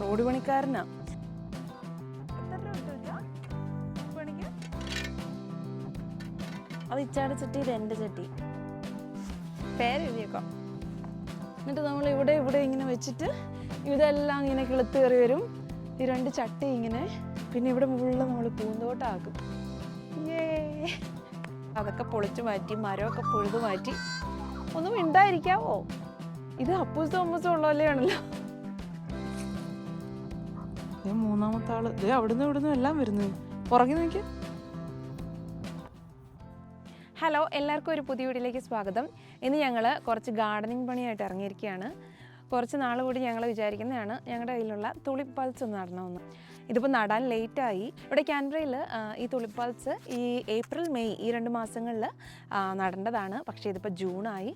Road പണിക്കാരനാ? അത് ഇച്ചാടെ ചട്ടി ഇത് എന്റെ ചട്ടി. പേരെഴുതിയേക്കാം എന്നിട്ട് നമ്മൾ ഇവിടെ ഇവിടെ ഇങ്ങനെ വെച്ചിട്ട് ഇതെല്ലാം ഇങ്ങനെ കിളുത്ത് കയറി വരും. ഈ രണ്ട് ചട്ടി ഇങ്ങനെ പിന്നെ ഇവിടെ മുകളിൽ നമ്മൾ പൂന്തോട്ടാക്കും. അതൊക്കെ പൊളിച്ചു മാറ്റി മരമൊക്കെ പൊഴുതു മാറ്റി. ഒന്നും ഉണ്ടായിരിക്കാവോ ഇത് അപ്പൂസ് തോമസും ഉള്ളതല്ലേ ആണല്ലോ. മൂന്നാമത്തെ ആൾ. ഇത് അവിടുന്ന് ഇവിടുന്ന് എല്ലാം വരുന്നു. പുറകെ നോക്കി ഹലോ എല്ലാവർക്കും ഒരു പുതിയ വീഡിയോയിലേക്ക് സ്വാഗതം. ഇന്ന് ഞങ്ങൾ കുറച്ച് ഗാർഡനിങ് പണിയായിട്ട് ഇറങ്ങിയിരിക്കുകയാണ്. കുറച്ച് നാൾ കൂടി ഞങ്ങൾ വിചാരിക്കുന്നതാണ് ഞങ്ങളുടെ കയ്യിലുള്ള തുളിപ്പൾസ് ഒന്ന് നടണമെന്ന്. ഇതിപ്പോൾ നടാൻ ലേറ്റായി ഇവിടെ ക്യാൻബ്രയിൽ ഈ തുളിപ്പൾസ് ഈ ഏപ്രിൽ മെയ് ഈ രണ്ട് മാസങ്ങളിൽ നടേണ്ടതാണ് പക്ഷേ ഇതിപ്പോൾ ജൂണായി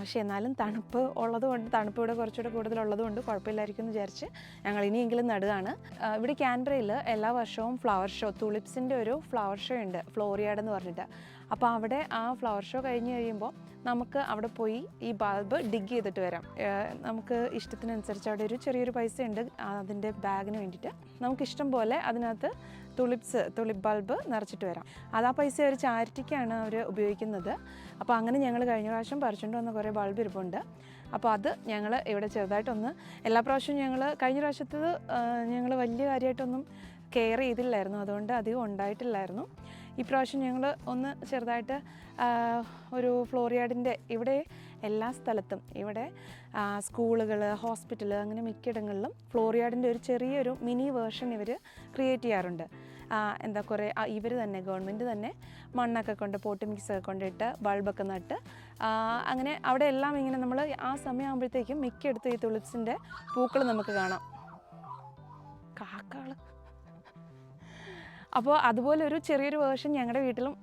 പക്ഷേ എന്നാലും തണുപ്പ് ഉള്ളതുകൊണ്ട് തണുപ്പ് ഇവിടെ കുറച്ചുകൂടെ കൂടുതലുള്ളതുകൊണ്ട് കുഴപ്പമില്ലായിരിക്കും എന്ന് വിചാരിച്ച് ഞങ്ങൾ ഇനിയെങ്കിലും നടുകയാണ്. ഇവിടെ ക്യാൻബ്രയിൽ എല്ലാ വർഷവും ഫ്ലവർ ഷോ തുളിപ്സിന്റെ ഒരു ഫ്ലവർ ഷോ ഉണ്ട് ഫ്ലോറിയാഡ് എന്ന് പറഞ്ഞിട്ട്. അപ്പോൾ അവിടെ ആ ഫ്ലവർ ഷോ കഴിഞ്ഞ് കഴിയുമ്പോൾ നമുക്ക് അവിടെ പോയി ഈ ബൾബ് ഡിഗ് ചെയ്തിട്ട് വരാം. നമുക്ക് ഇഷ്ടത്തിനനുസരിച്ച് അവിടെ ഒരു ചെറിയൊരു പൈസ ഉണ്ട്. അതിന്റെ ബാഗിന് വേണ്ടിയിട്ട് നമുക്ക് ഇഷ്ടം പോലെ അതിനകത്ത് തുളിപ്സ് തുളിപ് ബൾബ് നിറച്ചിട്ട് വരാം. അത് ആ പൈസ ഒരു ചാരിറ്റിക്കാണ് അവർ ഉപയോഗിക്കുന്നത്. അപ്പോൾ അങ്ങനെ ഞങ്ങൾ കഴിഞ്ഞ പ്രാവശ്യം പറിച്ചുകൊണ്ട് വന്ന കുറേ ബൾബ് ഇരിപ്പുണ്ട്. അപ്പോൾ അത് ഞങ്ങൾ ഇവിടെ ചെറുതായിട്ടൊന്ന് എല്ലാ പ്രാവശ്യവും ഞങ്ങൾ കഴിഞ്ഞ പ്രാവശ്യത്തത് ഞങ്ങൾ വലിയ കാര്യമായിട്ടൊന്നും കെയർ ചെയ്തില്ലായിരുന്നു. അതുകൊണ്ട് അധികം ഉണ്ടായിട്ടില്ലായിരുന്നു. ഇപ്രാവശ്യം ഞങ്ങൾ ഒന്ന് ചെറുതായിട്ട് ഒരു ഫ്ലോറിയാഡിന്റെ ഇവിടെ എല്ലാ സ്ഥലത്തും ഇവിടെ സ്കൂളുകൾ ഹോസ്പിറ്റൽ അങ്ങനെ മിക്കയിടങ്ങളിലും ഫ്ലോറിയാഡിന്റെ ഒരു ചെറിയൊരു മിനി വേർഷൻ ഇവർ ക്രിയേറ്റ് ചെയ്യാറുണ്ട്. എന്താ കുറേ ഇവർ തന്നെ ഗവൺമെന്റ് തന്നെ മണ്ണൊക്കെ കൊണ്ട് പോട്ട് മിക്സ് ഒക്കെ കൊണ്ടിട്ട് ബൾബൊക്കെ നട്ട് അങ്ങനെ അവിടെ എല്ലാം ഇങ്ങനെ നമ്മൾ ആ സമയമാകുമ്പോഴത്തേക്കും മിക്കയിടത്തും ഈ തുളസിന്റെ പൂക്കൾ നമുക്ക് കാണാം. കാക്കകൾ അപ്പോൾ അതുപോലെ ഒരു ചെറിയൊരു വേർഷൻ ഞങ്ങളുടെ വീട്ടിലും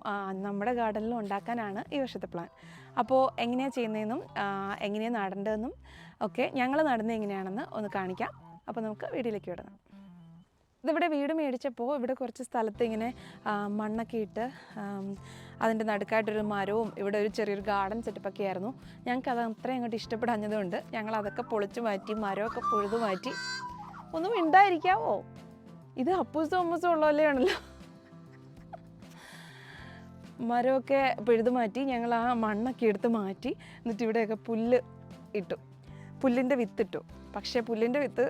നമ്മുടെ ഗാർഡനിലും ഉണ്ടാക്കാനാണ് ഈ വർഷത്തെ പ്ലാൻ. അപ്പോൾ എങ്ങനെയാണ് ചെയ്യുന്നതെന്നും എങ്ങനെയാണ് നടേണ്ടതെന്നും ഒക്കെ ഞങ്ങൾ നടുന്നത് എങ്ങനെയാണെന്ന് ഒന്ന് കാണിക്കാം. അപ്പോൾ നമുക്ക് വീട്ടിലേക്ക് വിടണം. ഇതിവിടെ വീട് മേടിച്ചപ്പോൾ ഇവിടെ കുറച്ച് സ്ഥലത്ത് ഇങ്ങനെ മണ്ണൊക്കെ ഇട്ട് അതിന്റെ നടുക്കായിട്ടൊരു മരവും ഇവിടെ ഒരു ചെറിയൊരു ഗാർഡൻ സെറ്റപ്പൊക്കെ ആയിരുന്നു. ഞങ്ങൾക്ക് അത് അത്രയും അങ്ങോട്ട് ഇഷ്ടപ്പെടാഞ്ഞതുകൊണ്ട് ഞങ്ങൾ അതൊക്കെ പൊളിച്ചു മാറ്റി മരമൊക്കെ പൊഴുതു മാറ്റി. ഒന്നും ഉണ്ടായിരിക്കാവോ ഇത് അപ്പൂസ് തോമസും ഉള്ളതല്ലേ ആണല്ലോ മരമൊക്കെ പെഴുതു മാറ്റി ഞങ്ങൾ ആ മണ്ണൊക്കെ എടുത്ത് മാറ്റി എന്നിട്ട് ഇവിടെയൊക്കെ പുല്ല് ഇട്ടു. പുല്ലിന്റെ വിത്തിട്ടു പക്ഷേ പുല്ലിന്റെ വിത്ത്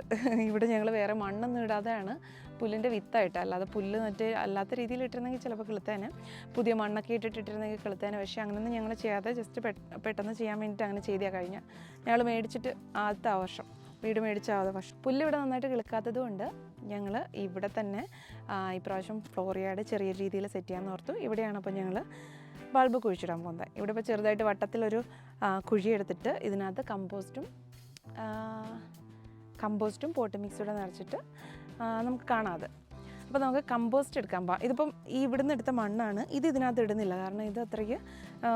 ഇവിടെ ഞങ്ങൾ വേറെ മണ്ണൊന്നും ഇടാതെയാണ് പുല്ലിന്റെ വിത്തായിട്ട്. അല്ലാതെ പുല്ല് മറ്റേ അല്ലാത്ത രീതിയിൽ ഇട്ടിരുന്നെങ്കിൽ ചിലപ്പോൾ കിളുത്തേനെ പുതിയ മണ്ണൊക്കെ ഇട്ടിട്ടിരുന്നെങ്കിൽ കിളുത്തേനെ. പക്ഷേ അങ്ങനെയൊന്നും ഞങ്ങൾ ചെയ്യാതെ ജസ്റ്റ് പെട്ടെന്ന് ചെയ്യാൻ വേണ്ടിയിട്ട് അങ്ങനെ ചെയ്താൽ കഴിഞ്ഞാൽ ഞങ്ങൾ മേടിച്ചിട്ട് ആദ്യത്തെ ആ വർഷം. വീട് മേടിച്ച പക്ഷെ വർഷം പുല്ല് ഇവിടെ നന്നായിട്ട് കിളുക്കാത്തത് കൊണ്ട് ഞങ്ങൾ ഇവിടെ തന്നെ ഇപ്രാവശ്യം ഫ്ലോറിയാട് ചെറിയ രീതിയിൽ സെറ്റ് ചെയ്യാമെന്ന് ഓർത്തു. ഇവിടെയാണ് അപ്പോൾ ഞങ്ങൾ ബൾബ് കുഴിച്ചിടാൻ പോകുന്നത്. ഇവിടെ ഇപ്പോൾ ചെറുതായിട്ട് വട്ടത്തിലൊരു കുഴിയെടുത്തിട്ട് ഇതിനകത്ത് കമ്പോസ്റ്റും കമ്പോസ്റ്റും പോട്ട് മിക്സിയുടെ നിറച്ചിട്ട് നമുക്ക് കാണാതെ അപ്പോൾ നമുക്ക് കമ്പോസ്റ്റ് എടുക്കാൻ പോകാം ഇതിപ്പം ഈ ഇവിടുന്ന് എടുത്ത മണ്ണാണ്. ഇത് ഇതിനകത്ത് ഇടുന്നില്ല. കാരണം ഇത് അത്രയ്ക്ക്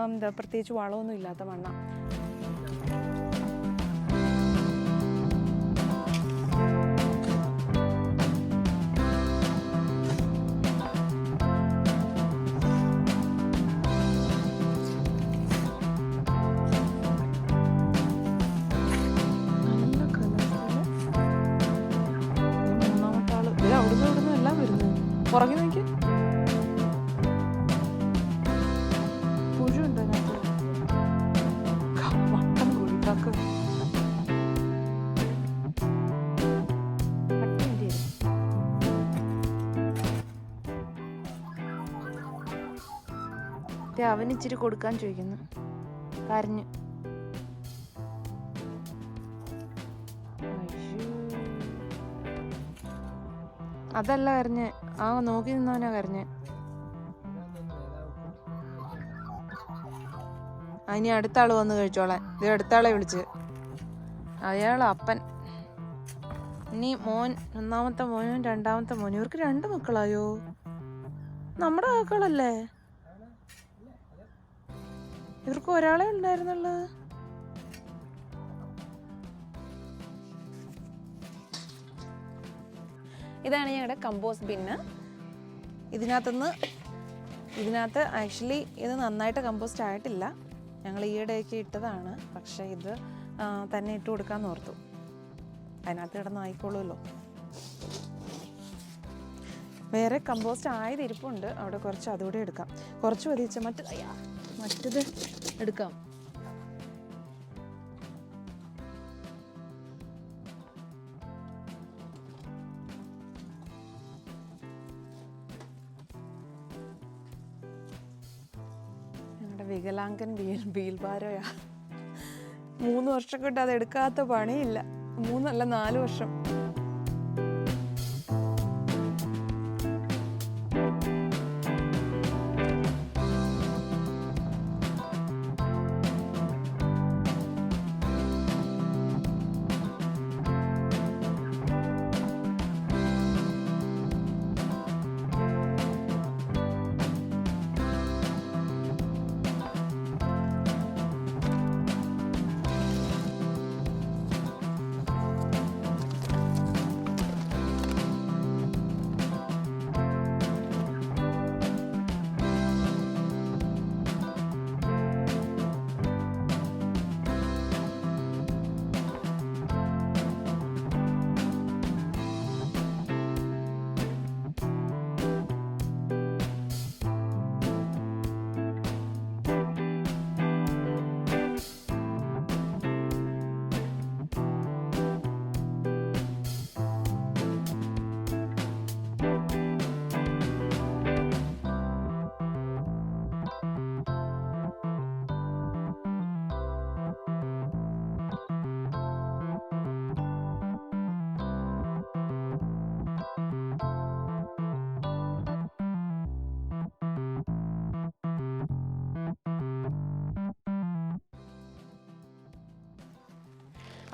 എന്താ പ്രത്യേകിച്ച് വളമൊന്നും ഇല്ലാത്ത മണ്ണാണ് പുറകെ നോക്കി. പുഴു ഉണ്ട് അതിനകത്ത് ക- വട്ടം കൂടി കാക്ക പട്ടിയുണ്ട് ഇതിൽ. ദേ അവന് ഇച്ചിരി കൊടുക്കാൻ ചോദിക്കുന്നു. കരഞ്ഞു. അതല്ല കരഞ്ഞ്. ആ നോക്കി നിന്നവനാ കരഞ്ഞ്. ഇനി അടുത്ത ആൾ വന്ന് കഴിച്ചോളാൻ. ഇത് അടുത്ത ആളെ വിളിച്ച്. അയാൾ അപ്പൻ. ഇനി മോൻ ഒന്നാമത്തെ മോനും രണ്ടാമത്തെ മോനും. ഇവർക്ക് രണ്ട് മക്കളായോ? നമ്മുടെ മക്കളല്ലേ ഇവർക്ക് ഒരാളെ ഉണ്ടായിരുന്നുള്ളൂ. ഇതാണ് ഞങ്ങളുടെ കമ്പോസ്റ്റ് ബിന്ന് ഇതിനകത്തുനിന്ന് ഇതിനകത്ത് ആക്ച്വലി ഇത് നന്നായിട്ട് കമ്പോസ്റ്റ് ആയിട്ടില്ല. ഞങ്ങൾ ഈയിടെയൊക്കെ ഇട്ടതാണ്. പക്ഷേ ഇത് തന്നെ ഇട്ട് കൊടുക്കാൻ ഓർത്തു. അതിനകത്ത് കിടന്ന് ആയിക്കോളുമല്ലോ. വേറെ കമ്പോസ്റ്റ് ആയത് ഇരിപ്പുണ്ട്. അവിടെ കുറച്ച് അതുകൂടെ എടുക്കാം. കുറച്ച് മതിച്ച മറ്റേ മറ്റത് എടുക്കാം. ഞങ്ങളുടെ വീൽ ബീൽ ബീൽബാരോയാ മൂന്ന് വർഷം കൊണ്ട് അത് എടുക്കാത്ത പണിയില്ല. മൂന്നല്ല നാല് വർഷം.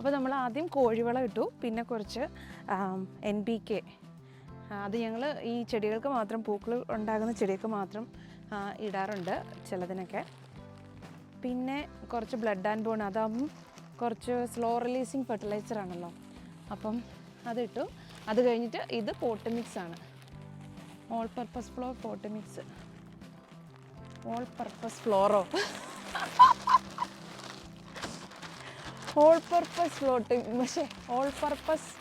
അപ്പോൾ നമ്മൾ ആദ്യം കോഴിവളം ഇട്ടു. പിന്നെ കുറച്ച് എൻ ബി കെ അത് ഞങ്ങൾ ഈ ചെടികൾക്ക് മാത്രം പൂക്കൾ ഉണ്ടാകുന്ന ചെടികൾക്ക് മാത്രം ഇടാറുണ്ട് ചിലതിനൊക്കെ. പിന്നെ കുറച്ച് ബ്ലഡ് ആൻഡ് ബോൺ അതാകുമ്പം കുറച്ച് സ്ലോ റിലീസിങ് ഫെർട്ടിലൈസർ ആണല്ലോ. അപ്പം അതിട്ടു. അത് കഴിഞ്ഞിട്ട് ഇത് പോട്ട് മിക്സ് ആണ്. All purpose flour pot mix all purpose fluoro all purpose floating പക്ഷേ ഓൾ പർപ്പസ്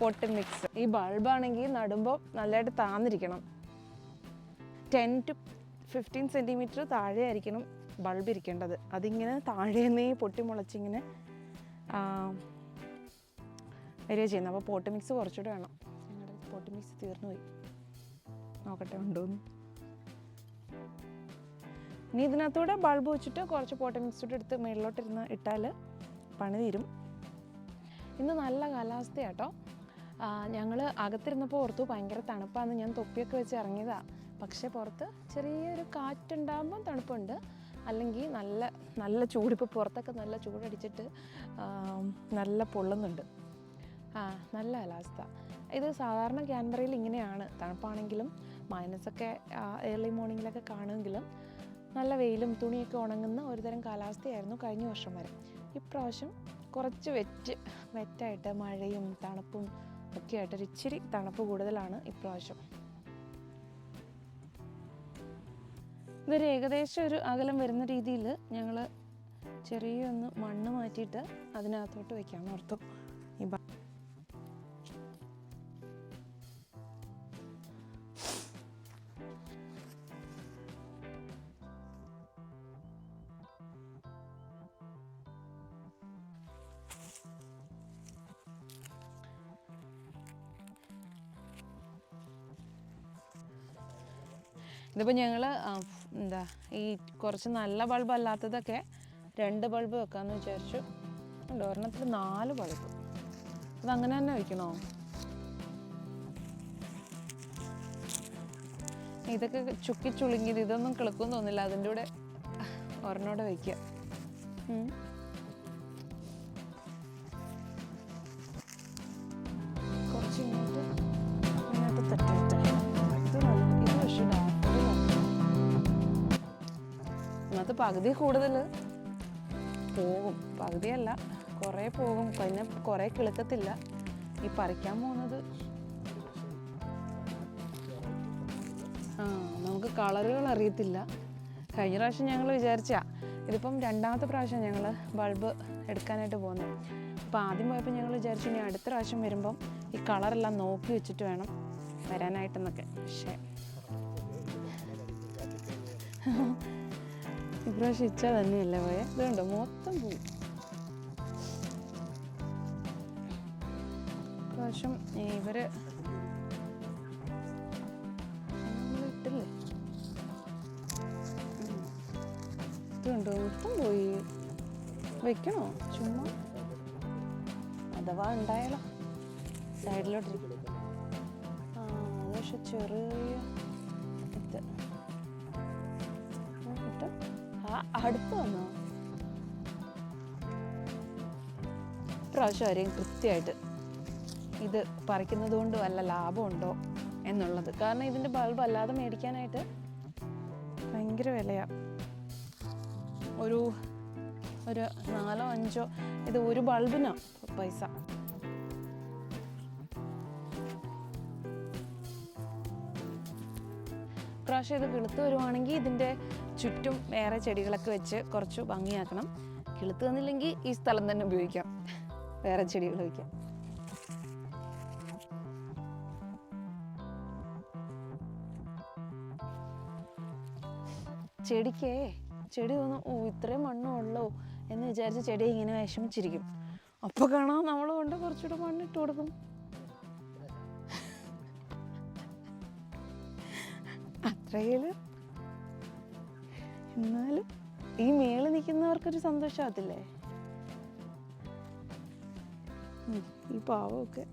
പൊട്ട് മിക്സ് ഈ ബൾബാണെങ്കിൽ നടുമ്പോൾ നല്ലതായിട്ട് താന്നിരിക്കണം. ടെൻ ടു ഫിഫ്റ്റീൻ സെന്റിമീറ്റർ താഴെ ആയിരിക്കണം ബൾബ് ഇരിക്കേണ്ടത്. അതിങ്ങനെ താഴേന്നേ പൊട്ടി മുളച്ചിങ്ങനെ വരിക ചെയ്യുന്നത്. അപ്പോൾ പോട്ട് മിക്സ് കുറച്ചുകൂടെ വേണം. ഞങ്ങളുടെ പോട്ട് മിക്സ് തീർന്നു പോയി. നോക്കട്ടെ ഉണ്ടോന്ന്. ഇനി ഇതിനകത്തൂടെ ബൾബ് വെച്ചിട്ട് കുറച്ച് പോട്ട് മിക്സ് കൂടെ എടുത്ത് മേളിലോട്ടിരുന്ന് ഇട്ടാൽ പണി തീരും ഇന്ന് നല്ല കാലാവസ്ഥയാട്ടോ. ഞങ്ങൾ അകത്തിരുന്നപ്പോൾ ഓർത്തു ഭയങ്കര തണുപ്പാന്ന് ഞാൻ തൊപ്പിയൊക്കെ വെച്ച് ഇറങ്ങിയതാണ് പക്ഷേ പുറത്ത് ചെറിയൊരു കാറ്റുണ്ടാകുമ്പോൾ തണുപ്പുണ്ട്. അല്ലെങ്കിൽ നല്ല നല്ല ചൂട് ഇപ്പോൾ പുറത്തൊക്കെ നല്ല ചൂടടിച്ചിട്ട് നല്ല പൊള്ളുന്നുണ്ട്. ആ നല്ല കാലാവസ്ഥ. ഇത് സാധാരണ ക്യാൻബറയിൽ ഇങ്ങനെയാണ്. തണുപ്പാണെങ്കിലും മൈനസൊക്കെ ഏർലി മോർണിംഗിലൊക്കെ കാണുമെങ്കിലും നല്ല വെയിലും തുണിയൊക്കെ ഉണങ്ങുന്ന ഒരുതരം കാലാവസ്ഥയായിരുന്നു കഴിഞ്ഞ വർഷം വരെ. ഇപ്രാവശ്യം കുറച്ച് വെറ്റ് വെറ്റായിട്ട് മഴയും തണുപ്പും ഒക്കെ ആയിട്ട് ഇച്ചിരി തണുപ്പ് കൂടുതലാണ് ഇപ്രാവശ്യം. ഇതൊരു ഏകദേശം ഒരു അകലം വരുന്ന രീതിയിൽ ഞങ്ങൾ ചെറിയൊന്ന് മണ്ണ് മാറ്റിയിട്ട് അതിനകത്തോട്ട് വെക്കാൻ ഓർത്തു ഈ ഇതിപ്പോൾ ഞങ്ങൾ എന്താ ഈ കുറച്ച് നല്ല ബൾബ് അല്ലാത്തതൊക്കെ രണ്ട് ബൾബ് വെക്കാമെന്ന് വിചാരിച്ചു. ഉണ്ട് ഒരെണ്ണത്തിൽ നാല് ബൾബ് അതങ്ങനെ തന്നെ വയ്ക്കണോ ഇതൊക്കെ ചുക്കി ചുളുങ്ങിയത് ഇതൊന്നും കിളക്കും തോന്നില്ല അതിന്റെ കൂടെ ഒരെണ്ണോടെ വയ്ക്കുക പകുതി കൂടുതൽ പോകും പകുതിയല്ല കുറേ പോകും പിന്നെ കുറേ കിളുക്കത്തില്ല. ഈ പറിക്കാൻ പോകുന്നത് ആ നമുക്ക് കളറുകൾ അറിയത്തില്ല. കഴിഞ്ഞ പ്രാവശ്യം ഞങ്ങൾ വിചാരിച്ച ഇതിപ്പം രണ്ടാമത്തെ പ്രാവശ്യം ഞങ്ങൾ ബൾബ് എടുക്കാനായിട്ട് പോകുന്നത് അപ്പോൾ ആദ്യം പോയപ്പോൾ ഞങ്ങൾ വിചാരിച്ചു ഇനി അടുത്ത പ്രാവശ്യം വരുമ്പം ഈ കളറെല്ലാം നോക്കി വെച്ചിട്ട് വേണം വരാനായിട്ടെന്നൊക്കെ. പക്ഷേ ഇപ്രാവശ്യം ഇച്ച തന്നെയല്ലേ പോയെ? ഇതുണ്ടോ? മൊത്തം പോയി ഇപ്രാവശ്യം ഇവർ ഇട്ടില്ലേ. ഇതുണ്ടോ? മൊത്തം പോയി. വെക്കണോ? ചുമ്മാ? അഥവാ ഉണ്ടായാലോ? സൈഡിലോട്ടിരിക്കും ആ പക്ഷെ ചെറിയ അടുത്ത് വന്നോ? പ്രാവശ്യം ആരെയും കൃത്യമായിട്ട് ഇത് പറിക്കുന്നത് കൊണ്ട് വല്ല ലാഭമുണ്ടോ എന്നുള്ളത്. കാരണം ഇതിന്റെ ബൾബ് അല്ലാതെ മേടിക്കാനായിട്ട് ഭയങ്കര വിലയാണ് ഒരു ഒരു നാലോ അഞ്ചോ ഇത് ഒരു ബൾബിനോ പൈസ. പ്രാവശ്യം ഇത് വെളുത്ത് വരുവാണെങ്കിൽ ഇതിന്റെ ചുറ്റും വേറെ ചെടികളൊക്കെ വെച്ച് കുറച്ച് ഭംഗിയാക്കണം. കിളുത്ത് തന്നില്ലെങ്കിൽ ഈ സ്ഥലം തന്നെ ഉപയോഗിക്കാം. വേറെ ചെടികൾ വയ്ക്കാം ചെടിക്കേ ചെടി തോന്നും ഓ ഇത്രയും മണ്ണും ഉള്ളോ എന്ന് വിചാരിച്ച് ചെടി ഇങ്ങനെ വിഷമിച്ചിരിക്കും. അപ്പൊ കാണാം നമ്മൾ കൊണ്ട് കുറച്ചുകൂടെ മണ്ണിട്ട് കൊടുക്കും. അത്രയിൽ എന്നാലും ഈ മേളിൽ നിൽക്കുന്നവർക്കൊരു സന്തോഷമാകത്തില്ലേ ഈ പാവമൊക്കെ.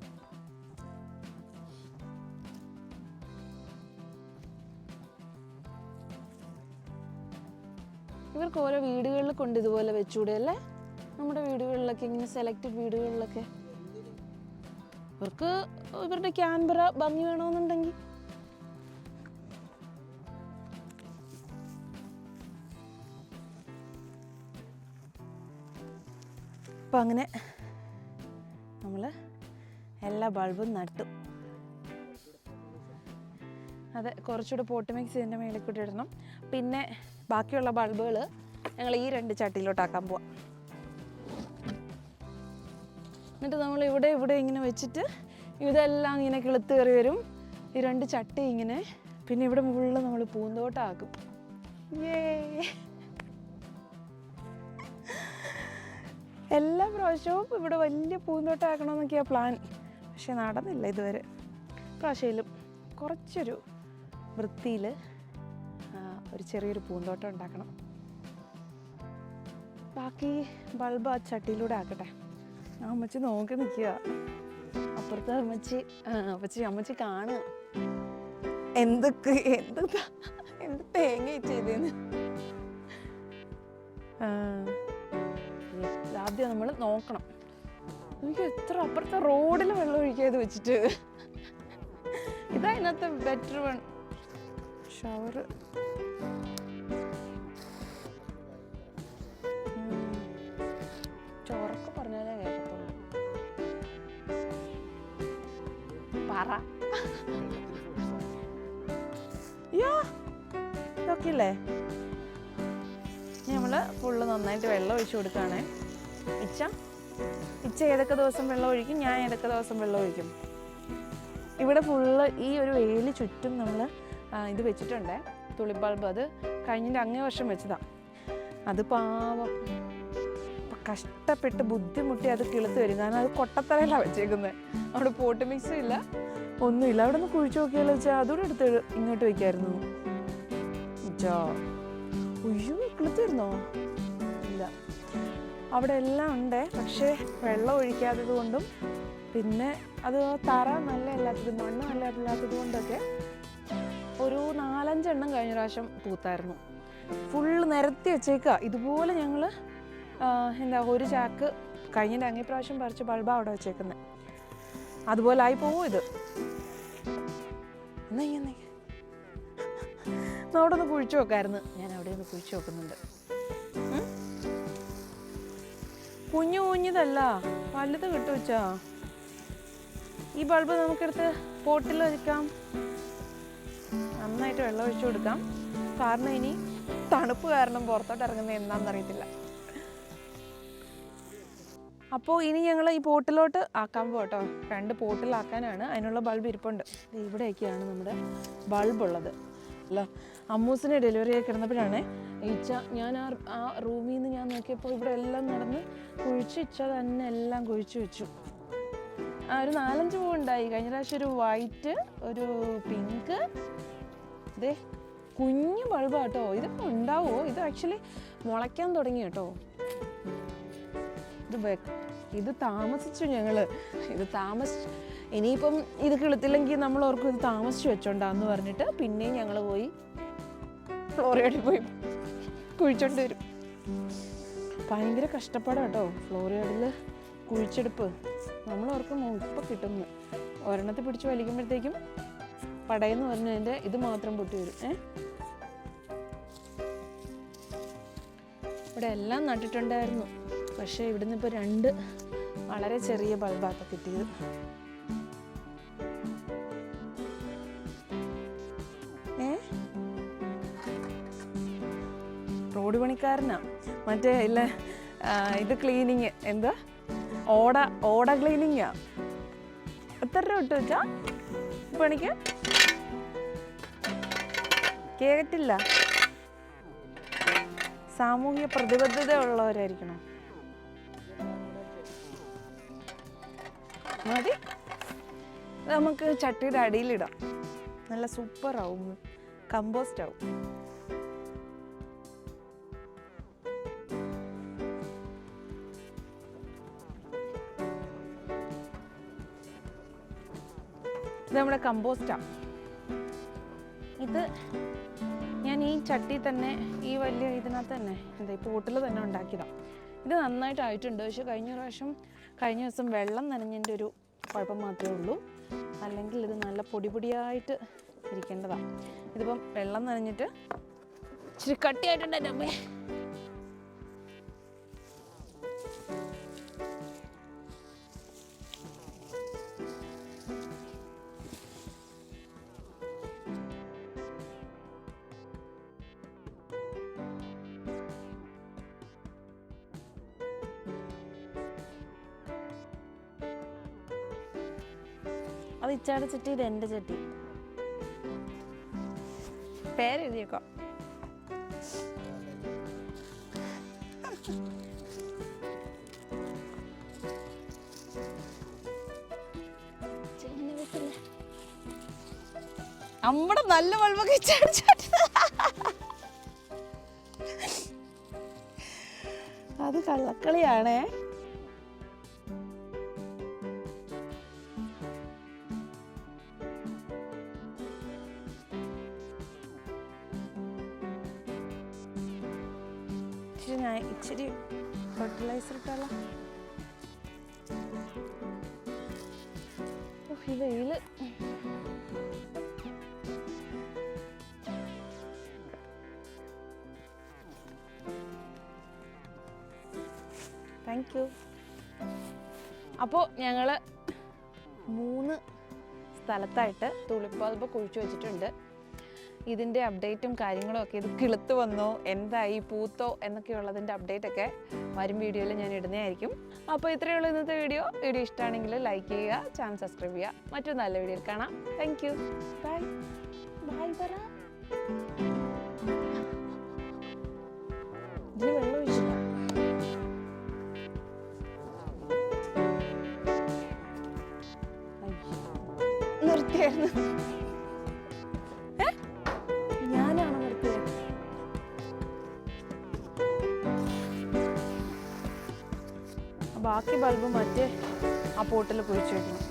ഇവർക്ക് ഓരോ വീടുകളിൽ കൊണ്ട് ഇതുപോലെ വെച്ചുകൂടെ അല്ലേ? നമ്മുടെ വീടുകളിലൊക്കെ ഇങ്ങനെ സെലക്റ്റഡ് വീടുകളിലൊക്കെ. ഇവർക്ക് ഇവരുടെ ക്യാൻബറ ഭംഗി വേണമെന്നുണ്ടെങ്കിൽ അപ്പം അങ്ങനെ നമ്മൾ എല്ലാ ബൾബും നട്ടു. അതെ കുറച്ചുകൂടെ പോട്ട് മിക്സ് ഇതിന്റെ മേളിൽ കൂടി ഇടണം. പിന്നെ ബാക്കിയുള്ള ബൾബുകൾ ഞങ്ങൾ ഈ രണ്ട് ചട്ടിയിലോട്ടാക്കാൻ പോവാം. എന്നിട്ട് നമ്മൾ ഇവിടെ ഇവിടെ ഇങ്ങനെ വെച്ചിട്ട് ഇതെല്ലാം ഇങ്ങനെ കിളുത്ത് കയറി വരും. ഈ രണ്ട് ചട്ടി ഇങ്ങനെ പിന്നെ ഇവിടെ മുകളിൽ നമ്മൾ പൂന്തോട്ടമാക്കും ഏ എല്ലാ പ്രാവശ്യവും ഇവിടെ വലിയ പൂന്തോട്ടമാക്കണമെന്നൊക്കെയാണ് പ്ലാൻ പക്ഷെ നടന്നില്ല ഇതുവരെ. പ്രാവശ്യയിലും കുറച്ചൊരു വൃത്തിയിൽ ഒരു ചെറിയൊരു പൂന്തോട്ടം ഉണ്ടാക്കണം. ബാക്കി ബൾബ് ആ ചട്ടിയിലൂടെ ആക്കട്ടെ. അമ്മച്ചി നോക്കി നിൽക്കുക അപ്പുറത്തെ അമ്മച്ചി അപ്പച്ചി അമ്മച്ചി കാണുക. എന്തൊക്കെ എന്ത് എന്ത് തേങ്ങ ചെയ്തേന്ന്. ആ ആദ്യം നമ്മൾ നോക്കണം. എനിക്ക് എത്ര അപ്പുറത്തെ റോഡിൽ വെള്ളം ഒഴിക്കാതെ വെച്ചിട്ട്. ഇതാ ഇതിനകത്ത് ബെറ്റർ വൺ ഷവർ ചോറൊക്കെ പറഞ്ഞാലേ കേൾക്കത്തുള്ളൂ പറ. യാ ഇതൊക്കെ ഇല്ലേ? നമ്മൾ ഫുള്ള് നന്നായിട്ട് വെള്ളം ഒഴിച്ചു കൊടുക്കുകയാണേ ഇച്ച. ഇച്ച ഏതൊക്കെ ദിവസം വെള്ളം ഒഴിക്കും? ഞാൻ ഏതൊക്കെ ദിവസം വെള്ളം ഒഴിക്കും? ഇവിടെ ഫുള്ള് ഈ ഒരു വേലി ചുറ്റും നമ്മൾ ഇത് വെച്ചിട്ടുണ്ട്. തുളി ബൾബ് അത് കഴിഞ്ഞിട്ട് അങ്ങേ വർഷം വെച്ചതാണ് അത് പാവം. കഷ്ടപ്പെട്ട് ബുദ്ധിമുട്ടി അത് കിളുത്ത് വരും. കാരണം അത് കൊട്ടത്തറയിലാണ് വെച്ചേക്കുന്നത് അവിടെ പോട്ട് മിക്സും ഇല്ല. ഒന്നുമില്ല. അവിടെ നിന്ന് കുഴിച്ചു നോക്കിയാലോ വെച്ചാൽ അതുകൂടെ എടുത്ത് ഇങ്ങോട്ട് വെക്കായിരുന്നു. ഉച്ചാ ഉയ്യോ കിളുത്ത് വരുന്നോ? ഇല്ല അവിടെ എല്ലാം ഉണ്ട്. പക്ഷേ വെള്ളം ഒഴിക്കാത്തത് കൊണ്ടും പിന്നെ അത് തറ നല്ല അല്ലാത്തത് മണ്ണ് നല്ല അല്ലാത്തത് കൊണ്ടൊക്കെ ഒരു നാലഞ്ചെണ്ണം കഴിഞ്ഞ പ്രാവശ്യം പൂത്തായിരുന്നു. ഫുള്ള് നിരത്തി വെച്ചേക്കുക ഇതുപോലെ ഞങ്ങൾ എന്താ ഒരു ചാക്ക് കഴിഞ്ഞിട്ട് അങ്ങേ പ്രാവശ്യം പറിച്ച് ബൾബാണ് അവിടെ വെച്ചേക്കുന്നത് അതുപോലെ ആയി പോവും ഇത്. എന്നാ എന്നാ അവിടെ ഒന്ന് കുഴിച്ചു നോക്കായിരുന്നു ഞാൻ അവിടെ ഒന്ന് കുഴിച്ചു നോക്കുന്നുണ്ട്? കുഞ്ഞു കുഞ്ഞിതല്ല. വലുത് കിട്ടുവച്ചാ ഈ ബൾബ് നമുക്കെടുത്ത് പോട്ടിൽ വെക്കാം. നന്നായിട്ട് വെള്ളം ഒഴിച്ചു കൊടുക്കാം. കാരണം ഇനി തണുപ്പ് കാരണം പുറത്തോട്ട് ഇറങ്ങുന്നത് എന്താണെന്ന് അറിയത്തില്ല. അപ്പോൾ ഇനി ഞങ്ങൾ ഈ പോട്ടിലോട്ട് ആക്കാൻ പോട്ടോ രണ്ട് പോട്ടിലാക്കാനാണ്. അതിനുള്ള ബൾബ് ഇരിപ്പുണ്ട്. ഇവിടെയൊക്കെയാണ് നമ്മുടെ ബൾബുള്ളത് അല്ല അമ്മൂസിനെ ഡെലിവറി ആയി കിടന്നപ്പോഴാണ് ഇച്ച ഞാൻ ആ ആ റൂമിൽ നിന്ന് ഞാൻ നോക്കിയപ്പോൾ ഇവിടെ എല്ലാം നടന്ന് കുഴിച്ച് ഇച്ച തന്നെ എല്ലാം കുഴിച്ച് വെച്ചു. ആ ഒരു നാലഞ്ച് പൂ ഉണ്ടായി കഴിഞ്ഞ പ്രാവശ്യം ഒരു വൈറ്റ് ഒരു പിങ്ക് ദേ കുഞ്ഞു കേട്ടോ ഇതിപ്പോൾ ഉണ്ടാവുമോ ഇത് ആക്ച്വലി മുളയ്ക്കാൻ തുടങ്ങി കേട്ടോ. ഇത് ഇത് താമസിച്ചു ഞങ്ങൾ ഇത് താമസിച്ചു ഇനിയിപ്പം ഇത് കിളുത്തില്ലെങ്കിൽ നമ്മൾ ഓർക്കും ഇത് താമസിച്ചു വെച്ചോണ്ടാന്ന് പറഞ്ഞിട്ട് പിന്നെയും ഞങ്ങൾ പോയി ഫ്ലോറിയോഡിൽ പോയി. കുഴിച്ചോണ്ട് വരും. ഭയങ്കര കഷ്ടപ്പാടാ കേട്ടോ ഫ്ലോറിയോഡിൽ കുഴിച്ചെടുപ്പ്. നമ്മൾ ഓർക്കും ഇപ്പം കിട്ടുന്നു. ഒരെണ്ണത്തെ പിടിച്ച് വലിക്കുമ്പോഴത്തേക്കും പടയെന്ന് പറഞ്ഞതിന്റെ ഇത് മാത്രം പൊട്ടി വരും. ഏ? ഇവിടെ എല്ലാം നട്ടിട്ടുണ്ടായിരുന്നു. പക്ഷേ ഇവിടുന്ന് ഇപ്പോൾ രണ്ട് വളരെ ചെറിയ ബൾബാണ് കിട്ടിയത്. റോഡ് പണിക്കാരനാ. മറ്റേ ഇല്ല ഇത് ക്ലീനിങ് എന്താ? ഓട ഓട ക്ലീനിങ്ങാ എത്ര രൂപ ഇട്ട് വെച്ചാ? പണിക്ക്? കേട്ടില്ല. സാമൂഹിക പ്രതിബദ്ധത ഉള്ളവരായിരിക്കണം? മതി. നമുക്ക് ചട്ടിയുടെ അടിയിലിടാം നല്ല സൂപ്പർ ആവും. കമ്പോസ്റ്റ് ആവും. നമ്മുടെ കമ്പോസ്റ്റാണ് ഇത് ഞാൻ ഈ ചട്ടി തന്നെ ഈ വലിയ ഇതിനകത്ത് തന്നെ എന്താ ഈ പോട്ടിൽ തന്നെ ഉണ്ടാക്കിയതാണ് ഇത് നന്നായിട്ട് ആയിട്ടുണ്ട് പക്ഷേ കഴിഞ്ഞ പ്രാവശ്യം കഴിഞ്ഞ ദിവസം വെള്ളം നനഞ്ഞതിന്റെ ഒരു കുഴപ്പം മാത്രമേ ഉള്ളൂ. അല്ലെങ്കിൽ ഇത് നല്ല പൊടി പൊടിയായിട്ട് ഇരിക്കേണ്ടതാണ് ഇതിപ്പം വെള്ളം നനഞ്ഞിട്ട് ഇച്ചിരി കട്ടിയായിട്ടുണ്ട് എന്റെ അമ്മേ. ഇച്ചാടെ ചട്ടി ഇത് എന്റെ ചട്ടി. പേരെഴുതിയേക്കോ? നമ്മുടെ നല്ല വൾവൊക്കെ അത് കള്ളക്കളിയാണേ. വെയിൽ താങ്ക് യു അപ്പോൾ ഞങ്ങൾ മൂന്ന് സ്ഥലത്തായിട്ട് തുളിപ്പാൽപ്പ് കുഴിച്ചു വെച്ചിട്ടുണ്ട്. ഇതിന്റെ അപ്ഡേറ്റും കാര്യങ്ങളും ഒക്കെ ഇത് കിളുത്ത് വന്നോ. എന്തായി പൂത്തോ എന്നൊക്കെയുള്ളതിന്റെ അപ്ഡേറ്റൊക്കെ വരും വീഡിയോയിൽ ഞാൻ ഇടുന്നതായിരിക്കും. അപ്പോൾ ഇത്രയേ ഉള്ളൂ ഇന്നത്തെ വീഡിയോ. വീഡിയോ ഇഷ്ടമാണെങ്കിൽ ലൈക്ക് ചെയ്യുക ചാനൽ സബ്സ്ക്രൈബ് ചെയ്യുക. മറ്റൊരു നല്ല വീഡിയോയിൽ കാണാം. താങ്ക് യു ബൈ ബൈ പറ. ഇതിന് വെള്ളം. നിർത്തിയായിരുന്നു. ബൾബ് മറ്റേ ആ പോട്ടിൽ കുഴിച്ചു വെക്കണം.